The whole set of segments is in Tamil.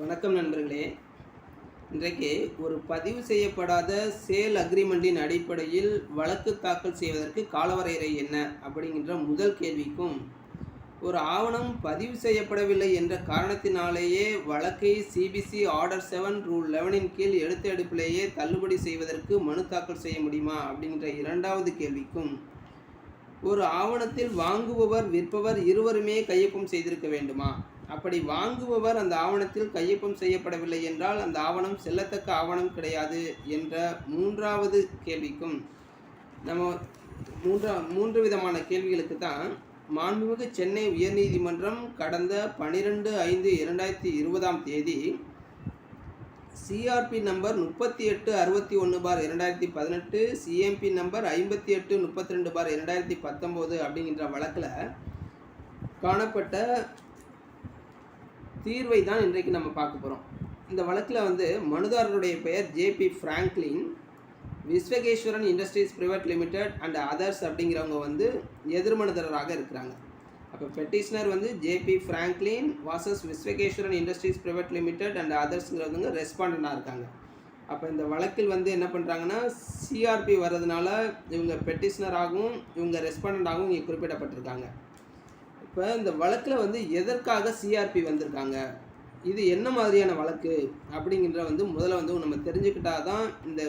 வணக்கம் நண்பர்களே. இன்றைக்கு ஒரு பதிவு செய்யப்படாத சேல் அக்ரிமெண்ட்டின் அடிப்படையில் வழக்கு தாக்கல் செய்வதற்கு காலவரையறை என்ன அப்படிங்கிற முதல் கேள்விக்கும் ஒரு ஆவணம் பதிவு செய்யப்படவில்லை என்ற காரணத்தினாலேயே வழக்கை சிபிசி ஆர்டர் செவன் ரூல் லெவனின் கீழ் எடுத்த எடுப்பிலேயே தள்ளுபடி செய்வதற்கு மனு தாக்கல் செய்ய முடியுமா அப்படிங்கிற இரண்டாவது கேள்விக்கும் ஒரு ஆவணத்தில் வாங்குபவர் விற்பவர் இருவருமே கையொப்பம் செய்திருக்க வேண்டுமா? அப்படி வாங்குபவர் அந்த ஆவணத்தில் கையொப்பம் செய்யப்படவில்லை என்றால் அந்த ஆவணம் செல்லத்தக்க ஆவணம் கிடையாது என்ற மூன்றாவது கேள்விக்கும் நம்ம மூன்றா மூன்று விதமான கேள்விகளுக்கு தான் மாண்புமிகு சென்னை உயர்நீதிமன்றம் கடந்த பனிரெண்டு ஐந்து இரண்டாயிரத்தி இருபதாம் தேதி சிஆர்பி நம்பர் முப்பத்தி எட்டு அறுபத்தி ஒன்று பார் இரண்டாயிரத்தி பதினெட்டு சிஎம்பி நம்பர் ஐம்பத்தி எட்டு முப்பத்தி ரெண்டு பார் இரண்டாயிரத்தி பத்தொம்போது அப்படிங்கிற வழக்கில் காணப்பட்ட தீர்வை தான் இன்றைக்கு நம்ம பார்க்க போகிறோம் இந்த வழக்கில் வந்து மனுதாரருடைய பெயர் JP Franklin Viswakeswaran industries private limited and others அப்படிங்கிறவங்க வந்து எதிர்மனுதாரராக இருக்கிறாங்க. அப்போ பெட்டிஷனர் வந்து JP Franklin versus Viswakeswaran industries private limited and அதர்ஸ்ங்கிறவங்க ரெஸ்பாண்டனாக இருக்காங்க. அப்போ இந்த வழக்கில் வந்து என்ன பண்ணுறாங்கன்னா சிஆர்பி வர்றதுனால இவங்க பெட்டிஷனராகவும் இவங்க ரெஸ்பாண்டாகவும் இங்கே குறிப்பிடப்பட்டிருக்காங்க. இப்போ இந்த வழக்கில் வந்து எதற்காக சிஆர்பி வந்திருக்காங்க? இது என்ன மாதிரியான வழக்கு? அப்படிங்கிற வந்து முதல்ல வந்து நம்ம தெரிஞ்சுக்கிட்டா தான் இந்த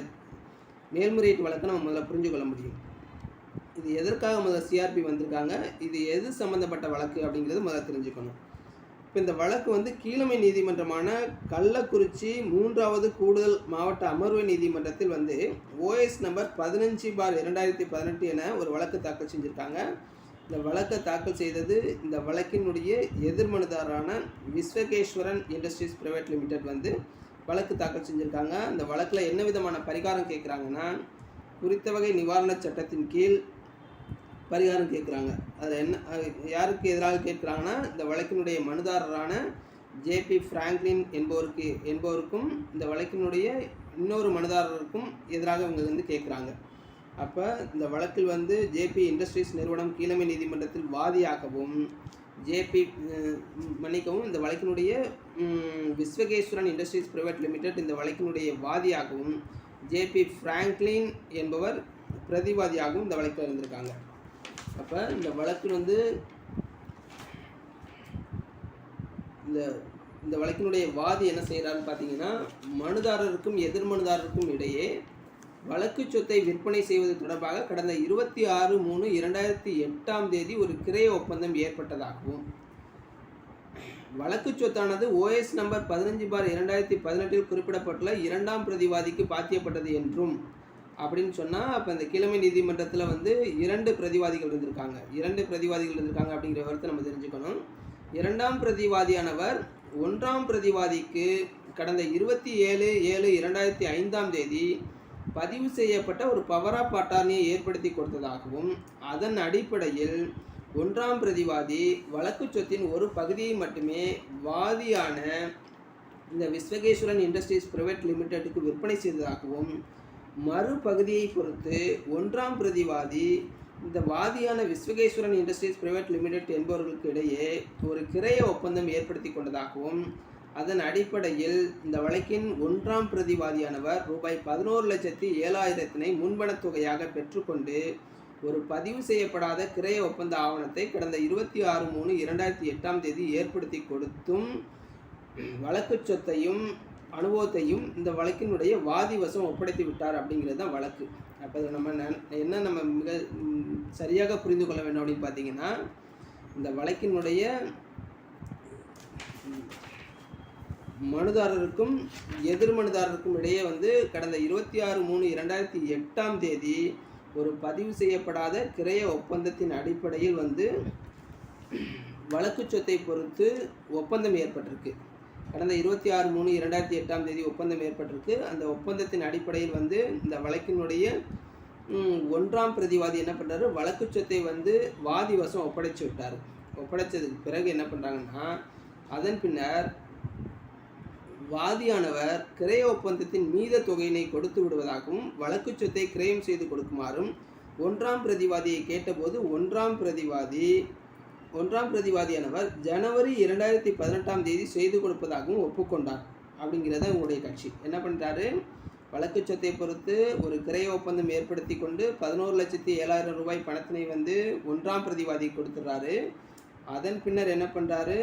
மேல்முறையீட்டு வழக்கை நம்ம முதல்ல புரிஞ்சு கொள்ள முடியும். இது எதற்காக முதல்ல சிஆர்பி வந்திருக்காங்க? இது எது சம்மந்தப்பட்ட வழக்கு அப்படிங்கிறது முதல்ல தெரிஞ்சுக்கணும். இப்போ இந்த வழக்கு வந்து கீழமை நீதிமன்றமான கள்ளக்குறிச்சி மூன்றாவது கூடுதல் மாவட்ட அமர்வு நீதிமன்றத்தில் வந்து ஓஎஸ் நம்பர் பதினஞ்சு பார் இரண்டாயிரத்தி பதினெட்டு என ஒரு வழக்கு தாக்கல் செஞ்சுருக்காங்க. இந்த வழக்கை தாக்கல் செய்தது இந்த வழக்கினுடைய எதிர்மனுதாரான விஸ்வகேஸ்வரன் இண்டஸ்ட்ரீஸ் ப்ரைவேட் லிமிடெட் வந்து வழக்கு தாக்கல் செஞ்சுருக்காங்க. அந்த வழக்கில் என்ன விதமான பரிகாரம் கேட்குறாங்கன்னா குறித்த வகை நிவாரணச் சட்டத்தின் கீழ் பரிகாரம் கேட்குறாங்க அதில் என்ன யாருக்கு எதிராக கேட்குறாங்கன்னா இந்த வழக்கினுடைய மனுதாரரான ஜேபி ஃப்ராங்க்லின் என்பவருக்கு என்பவருக்கும் இந்த வழக்கினுடைய இன்னொரு மனுதாரருக்கும் எதிராக இவங்க வந்து கேட்குறாங்க அப்போ இந்த வழக்கில் வந்து ஜேபி இண்டஸ்ட்ரீஸ் நிறுவனம் கீழமை நீதிமன்றத்தில் வாதியாகவும் ஜேபி மன்னிக்கவும் இந்த வழக்கினுடைய விஸ்வகேஸ்வரன் இண்டஸ்ட்ரீஸ் பிரைவேட் லிமிடெட் இந்த வழக்கினுடைய வாதியாகவும் ஜேபி ஃப்ராங்க்லின் என்பவர் பிரதிவாதியாகவும் இந்த வழக்கில் இருந்திருக்காங்க. அப்போ இந்த வழக்கு வந்து இந்த இந்த வழக்கினுடைய வாதி என்ன செய்கிறாருன்னு பார்த்தீங்கன்னா மனுதாரருக்கும் எதிர்மனுதாரருக்கும் இடையே வழக்கு சொத்தை விற்பனை செய்வது தொடர்பாக கடந்த இருபத்தி ஆறு மூணு இரண்டாயிரத்தி எட்டாம் தேதி ஒரு கிரைய ஒப்பந்தம் ஏற்பட்டதாகவும் வழக்கு சொத்தானது ஓஎஸ் நம்பர் பதினஞ்சு பார் இரண்டாயிரத்தி பதினெட்டில் குறிப்பிடப்பட்டுள்ள இரண்டாம் பிரதிவாதிக்கு பாத்தியப்பட்டது என்றும் அப்படின்னு சொன்னால் அப்போ இந்த கிழமை நீதிமன்றத்தில் வந்து இரண்டு பிரதிவாதிகள் இருந்திருக்காங்க. இரண்டு பிரதிவாதிகள் இருந்திருக்காங்க அப்படிங்கிற கருத்தை நம்ம தெரிஞ்சுக்கணும். இரண்டாம் பிரதிவாதியானவர் ஒன்றாம் பிரதிவாதிக்கு கடந்த இருபத்தி ஏழு ஏழு இரண்டாயிரத்தி ஐந்தாம் தேதி பதிவு செய்யப்பட்ட ஒரு பவர் ஆஃப் அட்டார்னியை ஏற்படுத்தி கொடுத்ததாகவும் அதன் அடிப்படையில் ஒன்றாம் பிரதிவாதி வழக்கு சொத்தின் ஒரு பகுதியை மட்டுமே வாதியான இந்த விஸ்வகேஸ்வரன் இண்டஸ்ட்ரீஸ் பிரைவேட் லிமிடெட்டுக்கு விற்பனை செய்ததாகவும் மறுபகுதியை பொறுத்து ஒன்றாம் பிரதிவாதி இந்த வாதியான விஸ்வகேஸ்வரன் இண்டஸ்ட்ரீஸ் பிரைவேட் லிமிடெட் என்பவர்களுக்கு இடையே ஒரு கிரைய ஒப்பந்தம் ஏற்படுத்தி கொண்டதாகவும் அதன் அடிப்படையில் இந்த வழக்கின் ஒன்றாம் பிரதிவாதியானவர் ரூபாய் பதினோரு லட்சத்தி ஏழாயிரத்தினை முன்பணத் தொகையாக பெற்றுக்கொண்டு ஒரு பதிவு செய்யப்படாத கிரைய ஒப்பந்த ஆவணத்தை கடந்த இருபத்தி ஆறு மூணு இரண்டாயிரத்தி எட்டாம் தேதி ஏற்படுத்தி கொடுத்தும் வழக்கு சொத்தையும் அனுபவத்தையும் இந்த வழக்கினுடைய வாதி வசம் ஒப்படைத்து விட்டார் அப்படிங்கிறது தான் வழக்கு. அப்போ நம்ம நன்- என்ன நம்ம மிக சரியாக புரிந்து கொள்ள வேண்டும் அப்படின்னு பார்த்தீங்கன்னா இந்த வழக்கினுடைய ம், மனுதாரருக்கும் எதிர்மனுதாரருக்கும் இடையே வந்து கடந்த இருபத்தி ஆறு மூணு இரண்டாயிரத்தி எட்டாம் தேதி ஒரு பதிவு செய்யப்படாத கிரைய ஒப்பந்தத்தின் அடிப்படையில் வந்து வழக்கு சொத்தை பொறுத்து ஒப்பந்தம் ஏற்பட்டிருக்கு. கடந்த இருபத்தி ஆறு மூணு இரண்டாயிரத்தி எட்டாம் தேதி ஒப்பந்தம் ஏற்பட்டிருக்கு. அந்த ஒப்பந்தத்தின் அடிப்படையில் வந்து இந்த வழக்கினுடைய ஒன்றாம் பிரதிவாதி என்ன பண்ணுறாரு வழக்கு சொத்தை வந்து வாதி வசம் ஒப்படைச்சு விட்டார். ஒப்படைச்சதுக்கு பிறகு என்ன பண்ணுறாங்கன்னா அதன் பின்னர் வாதியானவர் கிரய ஒப்பந்தத்தின் மீத தொகையினை கொடுத்து விடுவதாகவும் வழக்கு சொத்தை கிரயம் செய்து கொடுக்குமாறும் ஒன்றாம் பிரதிவாதியை கேட்டபோது ஒன்றாம் பிரதிவாதி ஒன்றாம் பிரதிவாதியானவர் ஜனவரி இரண்டாயிரத்தி பதினெட்டாம் தேதி செய்து கொடுப்பதாகவும் ஒப்புக்கொண்டார். அப்படிங்கிறத உங்களுடைய கட்சி என்ன பண்ணுறாரு வழக்கு சொத்தை பொறுத்து ஒரு கிரைய ஒப்பந்தம் ஏற்படுத்தி கொண்டு பதினோரு லட்சத்தி ஏழாயிரம் ரூபாய் பணத்தினை வந்து ஒன்றாம் பிரதிவாதி கொடுத்துட்றாரு. அதன் பின்னர் என்ன பண்ணுறாரு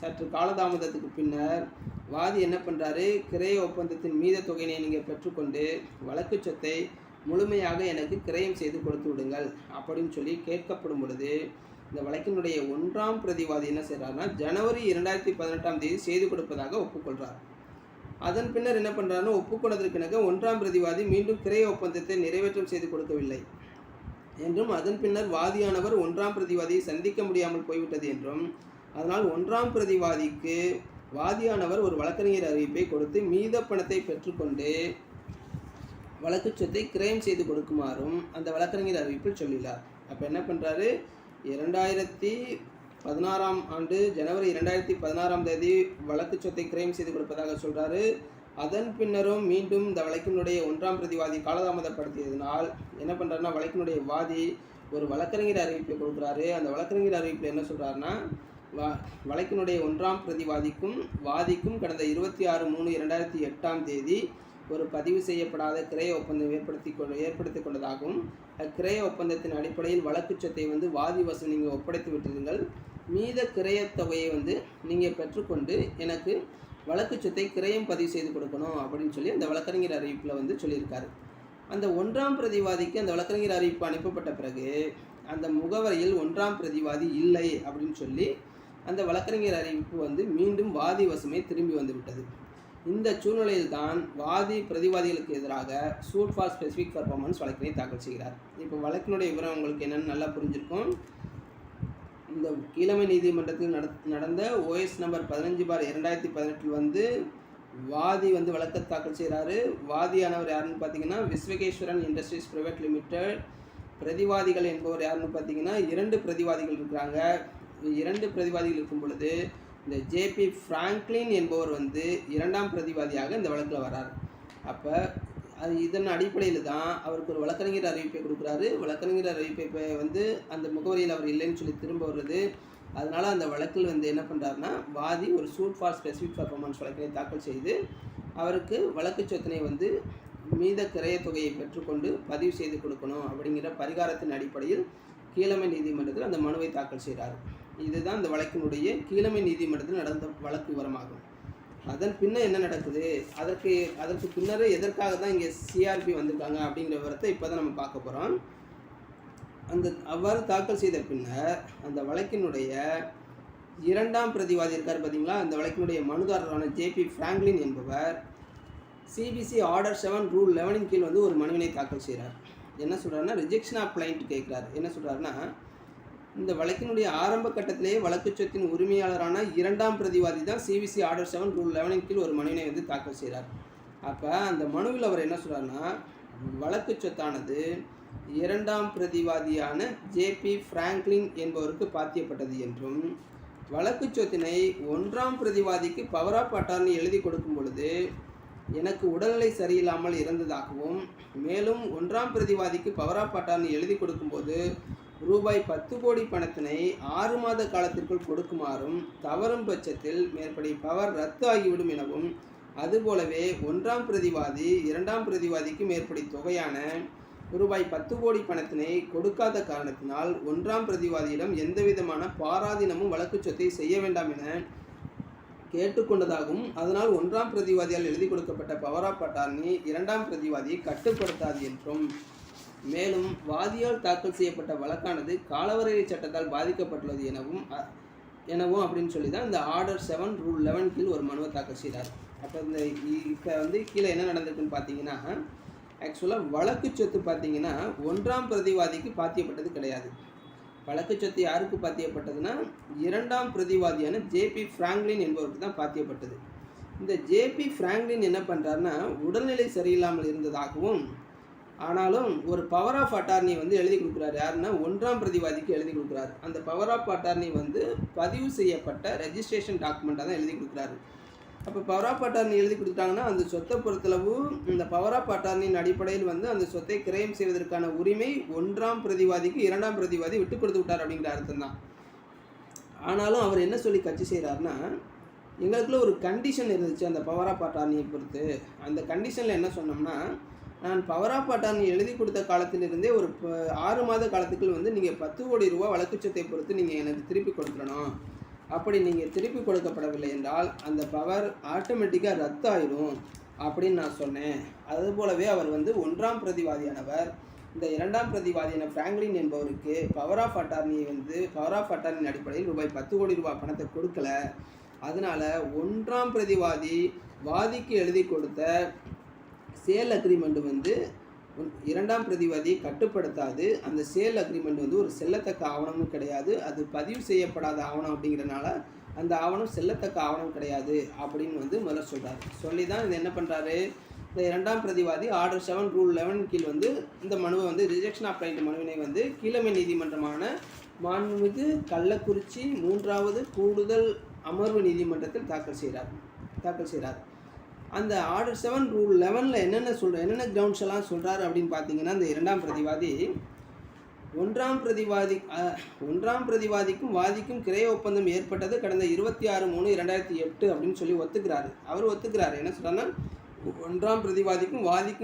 சற்று காலதாமதத்துக்கு பின்னர் வாதி என்ன பண்ணுறாரு கிரைய ஒப்பந்தத்தின் மீத தொகையினை நீங்கள் பெற்றுக்கொண்டு வழக்கு சொத்தை முழுமையாக எனக்கு கிரயம் செய்து கொடுத்து விடுங்கள் அப்படின்னு சொல்லி கேட்கப்படும் பொழுது இந்த வழக்கினுடைய ஒன்றாம் பிரதிவாதி என்ன செய்கிறாருன்னா ஜனவரி இரண்டாயிரத்தி பதினெட்டாம் தேதி செய்து கொடுப்பதாக ஒப்புக்கொள்கிறார் அதன் பின்னர் என்ன பண்ணுறாருன்னா ஒப்புக்கொண்டதற்கிணங்க ஒன்றாம் பிரதிவாதி மீண்டும் கிரைய ஒப்பந்தத்தை நிறைவேற்றம் செய்து கொடுக்கவில்லை என்றும் அதன் பின்னர் வாதியானவர் ஒன்றாம் பிரதிவாதியை சந்திக்க முடியாமல் போய்விட்டது என்றும் அதனால் ஒன்றாம் பிரதிவாதிக்கு வாதியானவர் ஒரு வழக்கறிஞர் அறிவிப்பை கொடுத்து மீத பணத்தை பெற்றுக்கொண்டு வழக்கு சொத்தை கிரைம் செய்து கொடுக்குமாறும் அந்த வழக்கறிஞர் அறிவிப்பில் சொல்லினார். அப்போ என்ன பண்ணுறாரு இரண்டாயிரத்தி பதினாறாம் ஆண்டு ஜனவரி இரண்டாயிரத்தி பதினாறாம் தேதி வழக்கு சொத்தை கிரைம் செய்து கொடுப்பதாக சொல்கிறாரு அதன் பின்னரும் மீண்டும் இந்த வழக்கினுடைய ஒன்றாம் பிரதிவாதி காலதாமதப்படுத்தியதனால் என்ன பண்ணுறாருன்னா வழக்கினுடைய வாதி ஒரு வழக்கறிஞர் அறிவிப்பை கொடுக்குறாரு. அந்த வழக்கறிஞர் அறிவிப்பில் என்ன சொல்கிறாருன்னா வ வழக்கினுடைய ஒன்றாம் பிரதிவாதிக்கும் வாதிக்கும் கடந்த இருபத்தி ஆறு மூணு இரண்டாயிரத்தி எட்டாம் தேதி ஒரு பதிவு செய்யப்படாத கிரைய ஒப்பந்தம் ஏற்படுத்தி கொண்டு ஏற்படுத்தி கொண்டதாகவும் அக்கிரைய ஒப்பந்தத்தின் அடிப்படையில் வழக்கு சொத்தை வந்து வாதி வசம் நீங்கள் ஒப்படைத்து விட்டிருங்கள். மீத கிரையத் தொகையை வந்து நீங்கள் பெற்றுக்கொண்டு எனக்கு வழக்கு சொத்தை கிரயம் பதிவு செய்து கொடுக்கணும் அப்படின்னு சொல்லி அந்த வழக்கறிஞர் அறிவிப்பில் வந்து சொல்லியிருக்காரு. அந்த ஒன்றாம் பிரதிவாதிக்கு அந்த வழக்கறிஞர் அறிவிப்பு அனுப்பப்பட்ட பிறகு அந்த முகவரியில் ஒன்றாம் பிரதிவாதி இல்லை அப்படின்னு சொல்லி அந்த வழக்கறிஞர் அறிவிப்பு வந்து மீண்டும் வாதி வசமே திரும்பி வந்துவிட்டது. இந்த சூழ்நிலையில் தான் வாதி பிரதிவாதிகளுக்கு எதிராக சூட் ஃபார் ஸ்பெசிஃபிக் பர்ஃபார்மன்ஸ் வழக்கினை தாக்கல் செய்கிறார். இப்போ வழக்கினுடைய விவரம் உங்களுக்கு என்னென்னு நல்லா புரிஞ்சிருக்கும். இந்த கீழமை நீதிமன்றத்தில் நடந்த ஓஎஸ் நம்பர் பதினஞ்சு பார் இரண்டாயிரத்தி பதினெட்டில் வந்து வாதி வந்து வழக்கை தாக்கல் செய்கிறாரு. வாதியானவர் யாருன்னு பார்த்தீங்கன்னா விஸ்வகேஸ்வரன் இண்டஸ்ட்ரீஸ் பிரைவேட் லிமிடெட் பிரதிவாதிகள் என்பவர் யாருன்னு பார்த்தீங்கன்னா இரண்டு பிரதிவாதிகள் இருக்கிறாங்க. இரண்டு பிரதிவாதிகள் இருக்கும் பொழுது இந்த ஜேபி ஃப்ராங்க்லின் என்பவர் வந்து இரண்டாம் பிரதிவாதியாக இந்த வழக்கில் வரார் அப்போ அது இதன் அடிப்படையில் தான் அவருக்கு ஒரு வழக்கறிஞர் அறிவிப்பை கொடுக்குறாரு. வழக்கறிஞர் அறிவிப்பை வந்து அந்த முகவரியில் அவர் இல்லைன்னு சொல்லி திரும்ப வருது அதனால் அந்த வழக்கில் வந்து என்ன பண்ணுறாருன்னா வாதி ஒரு சூட் ஃபார் ஸ்பெசிஃபிக் பர்ஃபார்மன்ஸ் வழக்கினை தாக்கல் செய்து அவருக்கு வழக்கு சொத்தினை வந்து மீத கிரைய தொகையை பெற்றுக்கொண்டு பதிவு செய்து கொடுக்கணும் அப்படிங்கிற பரிகாரத்தின் அடிப்படையில் கீழமை நீதிமன்றத்தில் அந்த மனுவை தாக்கல் செய்கிறார் இதுதான் இந்த வழக்கினுடைய கீழமை நீதிமன்றத்தில் நடந்த வழக்கு விவரமாகும். அதன் பின்ன என்ன நடக்குது? அதற்கு அதற்கு பின்னரே எதற்காக தான் இங்கே சிஆர்பி வந்திருக்காங்க அப்படிங்கிற விவரத்தை இப்போ தான் நம்ம பார்க்க போகிறோம் அந்த அவ்வாறு தாக்கல் செய்த பின்னர் அந்த வழக்கினுடைய இரண்டாம் பிரதிவாதி இருக்கார் பார்த்தீங்களா அந்த வழக்கினுடைய மனுதாரரான ஜேபி ஃப்ராங்க்லின் என்பவர் சிபிசி ஆர்டர் செவன் ரூல் லெவனின் கீழ் வந்து ஒரு மனுவினை தாக்கல் செய்கிறார் என்ன சொல்கிறாருன்னா ரிஜெக்ஷன் ஆஃப் பிளைண்ட் கேட்குறாரு. என்ன சொல்கிறாருன்னா இந்த வழக்கினுடைய ஆரம்ப கட்டத்திலேயே வழக்கு சொத்தின் உரிமையாளரான இரண்டாம் பிரதிவாதி தான் சிபிசி ஆர்டர் செவன் ரூல் லெவனின் கீழ் ஒரு மனுவினை வந்து தாக்கல் செய்கிறார். அப்போ அந்த மனுவில் அவர் என்ன சொல்கிறாருன்னா வழக்கு சொத்தானது இரண்டாம் பிரதிவாதியான ஜேபி ஃப்ராங்க்லின் என்பவருக்கு பாத்தியப்பட்டது என்றும் வழக்கு சொத்தினை ஒன்றாம் பிரதிவாதிக்கு பவர் ஆஃப் அட்டார்னி எழுதி கொடுக்கும் பொழுது எனக்கு உடல்நிலை சரியில்லாமல் இருந்ததாகவும் மேலும் ஒன்றாம் பிரதிவாதிக்கு பவர் ஆஃப் அட்டார்னி எழுதி கொடுக்கும்போது ரூபாய் பத்து கோடி பணத்தினை ஆறு மாத காலத்திற்குள் கொடுக்குமாறும் தவறும் பட்சத்தில் மேற்படி பவர் ரத்து ஆகிவிடும் எனவும் அதுபோலவே ஒன்றாம் பிரதிவாதி இரண்டாம் பிரதிவாதிக்கு மேற்படி தொகையான ரூபாய் பத்து கோடி பணத்தினை கொடுக்காத காரணத்தினால் ஒன்றாம் பிரதிவாதியிடம் எந்தவிதமான பாராதீனமும் வழக்கு சொத்தை செய்ய வேண்டாம் என கேட்டுக்கொண்டதாகவும் அதனால் ஒன்றாம் பிரதிவாதியால் எழுதி கொடுக்கப்பட்ட பவர் ஆஃப் அட்டார்னி இரண்டாம் பிரதிவாதியை கட்டுப்படுத்தாது என்றும் மேலும் வாதியால் தாக்கல் செய்யப்பட்ட வழக்கானது காலவரையறை சட்டத்தால் பாதிக்கப்பட்டுள்ளது எனவும் எனவும் அப்படின்னு சொல்லி தான் இந்த ஆர்டர் செவன் ரூல் லெவன் கீழ் ஒரு மனுவை தாக்கல் செய்தார். அப்போ இந்த இப்போ வந்து கீழே என்ன நடந்திருக்குன்னு பார்த்தீங்கன்னா ஆக்சுவலாக வழக்கு சொத்து பார்த்தீங்கன்னா ஒன்றாம் பிரதிவாதிக்கு பாத்தியப்பட்டது கிடையாது. வழக்கு சொத்து யாருக்கு பாத்தியப்பட்டதுன்னா இரண்டாம் பிரதிவாதியான ஜேபி ஃப்ராங்க்லின் என்பவருக்கு தான் பாத்தியப்பட்டது. இந்த ஜேபி ஃப்ராங்க்லின் என்ன பண்ணுறாருன்னா உடல்நிலை சரியில்லாமல் இருந்ததாகவும் ஆனாலும் ஒரு பவர் ஆஃப் அட்டார்னி வந்து எழுதி கொடுக்குறாரு யாருன்னா ஒன்றாம் பிரதிவாதிக்கு எழுதி கொடுக்குறாரு. அந்த பவர் ஆஃப் அட்டார்னி வந்து பதிவு செய்யப்பட்ட ரெஜிஸ்ட்ரேஷன் டாக்குமெண்ட்டாக தான் எழுதி கொடுக்குறாரு. அப்போ பவர் ஆஃப் அட்டார்னி எழுதி கொடுத்தாங்கன்னா அந்த சொத்தை பொறுத்தளவு இந்த பவர் ஆஃப் அட்டார்னியின் அடிப்படையில் வந்து அந்த சொத்தை கிரயம் செய்வதற்கான உரிமை ஒன்றாம் பிரதிவாதிக்கு இரண்டாம் பிரதிவாதி விட்டு கொடுத்து விட்டார் அப்படிங்கிற அர்த்தம் தான். ஆனாலும் அவர் என்ன சொல்லி கட்சி செய்கிறாருன்னா எங்களுக்குள்ள ஒரு கண்டிஷன் இருந்துச்சு அந்த பவர் ஆஃப் அட்டார்னியை பொறுத்து. அந்த கண்டிஷனில் என்ன சொன்னோம்னா நான் பவர் ஆஃப் அட்டார்னி எழுதி கொடுத்த காலத்திலிருந்தே ஒரு ஆறு மாத காலத்துக்குள் வந்து நீங்கள் பத்து கோடி ரூபா வழக்குச்சத்தை பொறுத்து நீங்கள் எனக்கு திருப்பி கொடுத்துடணும். அப்படி நீங்கள் திருப்பி கொடுக்கப்படவில்லை என்றால் அந்த பவர் ஆட்டோமேட்டிக்காக ரத்தாயிடும் அப்படின்னு நான் சொன்னேன். அது போலவே அவர் வந்து ஒன்றாம் பிரதிவாதியானவர். இந்த இரண்டாம் பிரதிவாதியான ஃப்ராங்க்லின் என்பவருக்கு பவர் ஆஃப் அட்டார்னியை வந்து பவர் ஆஃப் அட்டார்னியின் அடிப்படையில் ரூபாய் பத்து கோடி ரூபாய் பணத்தை கொடுக்கல. அதனால் ஒன்றாம் பிரதிவாதி வாதிக்கு எழுதி கொடுத்த சேல் அக்ரிமெண்ட் வந்து இரண்டாம் பிரதிவாதியை கட்டுப்படுத்தாது. அந்த சேல் அக்ரிமெண்ட் வந்து ஒரு செல்லத்தக்க ஆவணமும் கிடையாது. அது பதிவு செய்யப்படாத ஆவணம் அப்படிங்கிறனால அந்த ஆவணம் செல்லத்தக்க ஆவணம் கிடையாது அப்படின்னு வந்து முதல்ல சொல்கிறார் சொல்லி தான் இது என்ன பண்ணுறாரு இந்த இரண்டாம் பிரதிவாதி ஆர்டர் செவன் ரூல் லெவன் கீழ் வந்து இந்த மனுவை வந்து ரிஜெக்ஷன் ஆஃப் ரைட் மனுவினை வந்து கீழமை நீதிமன்றமான மாண்புமிகு கள்ளக்குறிச்சி மூன்றாவது கூடுதல் அமர்வு நீதிமன்றத்தில் தாக்கல் செய்கிறார் தாக்கல் செய்கிறார் அந்த ஆர்டர் செவன் ரூல் லெவனில் என்னென்ன சொல்கிற என்னென்ன கிரவுண்ட்ஸ் எல்லாம் சொல்கிறாரு அப்படின்னு பார்த்தீங்கன்னா அந்த இரண்டாம் பிரதிவாதி ஒன்றாம் பிரதிவாதி ஒன்றாம் பிரதிவாதிக்கும் வாதிக்கும் கிரைய ஒப்பந்தம் ஏற்பட்டது கடந்த இருபத்தி ஆறு மூணு இரண்டாயிரத்தி எட்டு அப்படின்னு சொல்லி ஒத்துக்கிறாரு. அவர் ஒத்துக்கிறாரு. என்ன சொல்கிறாருன்னா ஒன்றாம் பிரதிவாதிக்கும் வாதிக்கும்